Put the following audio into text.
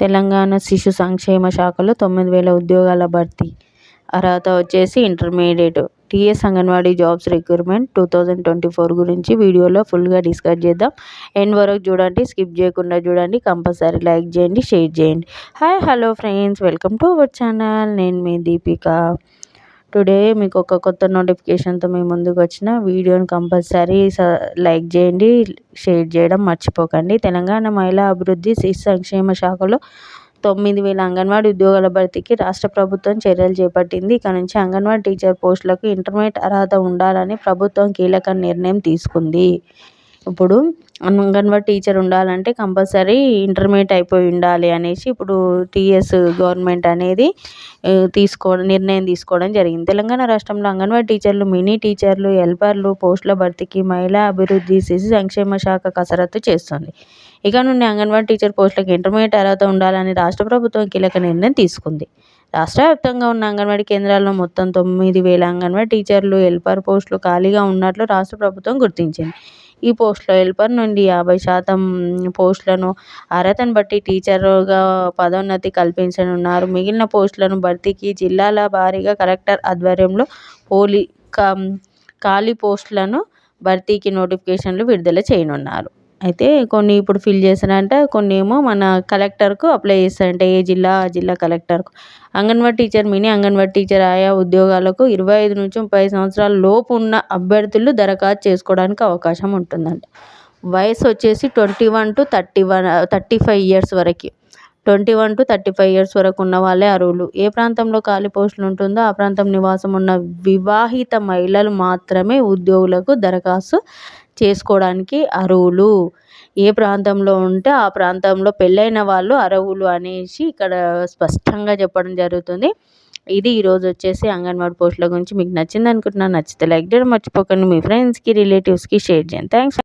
తెలంగాణ శిశు సంక్షేమ శాఖలో తొమ్మిది వేల ఉద్యోగాల భర్తీ. అర్హత వచ్చేసి intermediate. TS anganwadi jobs recruitment two thousand twenty four గురించి వీడియోలో ఫుల్గా డిస్కస్ చేద్దాం. ఎండ్ వరకు చూడండి స్కిప్ చేయకుండా చూడండి కంపల్సరీ లైక్ చేయండి షేర్ చేయండి. Hi hello friends welcome to our channel. నేను మీ దీపిక. టుడే మీకు ఒక కొత్త నోటిఫికేషన్తో మేము ముందుకు వచ్చిన వీడియోని కంపల్సరీ లైక్ చేయండి షేర్ చేయడం మర్చిపోకండి. తెలంగాణ మహిళా అభివృద్ధి శిశు సంక్షేమ శాఖలో తొమ్మిది వేల అంగన్వాడీ ఉద్యోగాల భర్తీకి రాష్ట్ర ప్రభుత్వం చర్యలు చేపట్టింది. ఇక నుంచి అంగన్వాడీ టీచర్ పోస్టులకు ఇంటర్మీడియట్ అర్హత ఉండాలని ప్రభుత్వం కీలక నిర్ణయం తీసుకుంది. ఇప్పుడు అంగన్వాడీ టీచర్ ఉండాలంటే కంపల్సరీ ఇంటర్మీడియట్ అయిపోయి ఉండాలి అనేసి ఇప్పుడు టీఎస్ గవర్నమెంట్ అనేది తీసుకోవడం నిర్ణయం తీసుకోవడం జరిగింది. తెలంగాణ రాష్ట్రంలో అంగన్వాడీ టీచర్లు మినీ టీచర్లు హెల్పర్లు పోస్టుల భర్తీకి మహిళా అభివృద్ధి శిశు సంక్షేమ శాఖ కసరత్తు చేస్తుంది. ఇక నుండి అంగన్వాడీ టీచర్ పోస్టులకు ఇంటర్మీడియట్ అర్హత ఉండాలని రాష్ట్ర ప్రభుత్వం కీలక నిర్ణయం తీసుకుంది. రాష్ట్ర వ్యాప్తంగా ఉన్న అంగన్వాడీ కేంద్రాల్లో మొత్తం తొమ్మిది వేల అంగన్వాడీ టీచర్లు హెల్పర్ పోస్టులు ఖాళీగా ఉన్నట్లు రాష్ట్ర ప్రభుత్వం గుర్తించింది. ఈ పోస్టులో హెల్పర్ నుండి యాభై శాతం పోస్టులను అర్హతను బట్టి టీచర్గా పదోన్నతి కల్పించనున్నారు. మిగిలిన పోస్టులను భర్తీకి జిల్లాల వారీగా కలెక్టర్ ఆధ్వర్యంలో పోలీ ఖాళీ పోస్టులను భర్తీకి నోటిఫికేషన్లు విడుదల చేయనున్నారు. అయితే కొన్ని ఇప్పుడు ఫిల్ చేస్తారంట కొన్ని ఏమో మన కలెక్టర్కు అప్లై చేస్తారంట ఏ జిల్లా ఆ జిల్లా కలెక్టర్కు. Anganwadi teacher mini anganwadi teacher ఆయా ఉద్యోగాలకు ఇరవై ఐదు నుంచి ముప్పై సంవత్సరాల లోపు ఉన్న అభ్యర్థులు దరఖాస్తు చేసుకోవడానికి అవకాశం ఉంటుందంట. వయసు వచ్చేసి twenty one to thirty one thirty five years వరకు. Twenty one to thirty five years వరకు ఉన్న వాళ్ళే అర్హులు ఏ ప్రాంతంలో ఖాళీ పోస్టులు ఉంటుందో ఆ ప్రాంతం నివాసం ఉన్న వివాహిత మహిళలు మాత్రమే ఉద్యోగులకు దరఖాస్తు చేసుకోవడానికి అరువులు ఏ ప్రాంతంలో ఉంటే ఆ ప్రాంతంలో పెళ్ళైన వాళ్ళు అరవులు అనేసి ఇక్కడ స్పష్టంగా చెప్పడం జరుగుతుంది. ఇది ఈరోజు వచ్చేసి అంగన్వాడీ పోస్టుల గురించి మీకు నచ్చింది అనుకుంటున్నాను నచ్చితే లైక్ చేయడం మర్చిపోకండి. మీ ఫ్రెండ్స్కి రిలేటివ్స్కి షేర్ చేయండి. థ్యాంక్స్